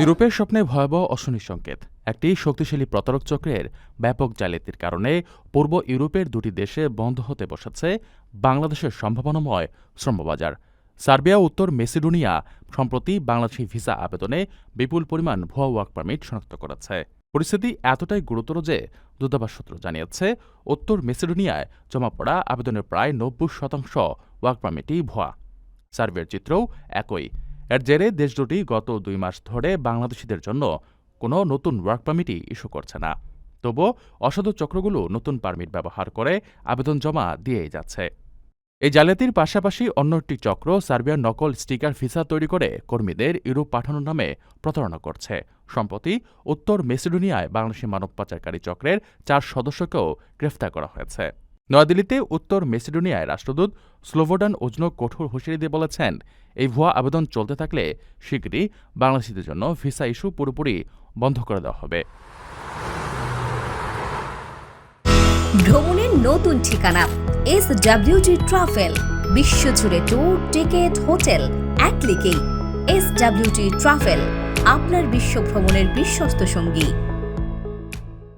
ইউরোপের স্বপ্নে ভয়াবহ অশনি সংকেত। একটি শক্তিশালী প্রতারক চক্রের ব্যাপক জালিয়াতির কারণে পূর্ব ইউরোপের দুটি দেশে বন্ধ হতে বসেছে বাংলাদেশের সম্ভাবনাময় শ্রমবাজার। সার্বিয়া উত্তর মেসিডোনিয়া সম্প্রতি বাংলাদেশি ভিসা আবেদনে বিপুল পরিমাণ ভুয়া ওয়ার্ক পারমিট শনাক্ত করেছে। পরিস্থিতি এতটাই গুরুতর যে দূতাবাস সূত্র জানিয়েছে, উত্তর মেসিডোনিয়ায় জমা পড়া আবেদনের প্রায় নব্বই শতাংশ ওয়ার্ক পারমিটই ভুয়া। সার্ভের চিত্রও একই। এর জেরে দেশ দুটি গত দুই মাস ধরে বাংলাদেশিদের জন্য কোনো নতুন ওয়ার্ক পারমিটই ইস্যু করছে না। তবুও অসাধু চক্রগুলো নতুন পারমিট ব্যবহার করে আবেদন জমা দিয়েই যাচ্ছে। এই জালিয়াতির পাশাপাশি অন্য একটি চক্র সার্বিয়ার নকল স্টিকার ভিসা তৈরি করে কর্মীদের ইউরোপ পাঠানোর নামে প্রতারণা করছে। সম্প্রতি উত্তর মেসিডোনিয়ায় বাংলাদেশি মানব পাচারকারী চক্রের চার সদস্যকেও গ্রেফতার করা হয়েছে। নয়াদিল্লিতে উত্তর মেসিডোনিয়ায় রাষ্ট্রদূত স্লোভোডান ওজনো কঠোর হুঁশিয়ারি দিয়ে বলেছেন, এই ভুয়া আবেদন চলতে থাকলে শীঘ্রই বাংলাদেশিদের জন্য ভিসা ইস্যু পুরোপুরি বন্ধ করে দেওয়া হবে। ভ্রমণের নতুন ঠিকানা এস ডাব্লিউটি ট্রাভেল, বিশ্বজুড়ে ট্যুর টিকেট হোটেল এক ক্লিকেই এস ডাব্লিউটি ট্রাভেল, আপনার বিশ্ব ভ্রমণের বিশ্বস্ত সঙ্গী।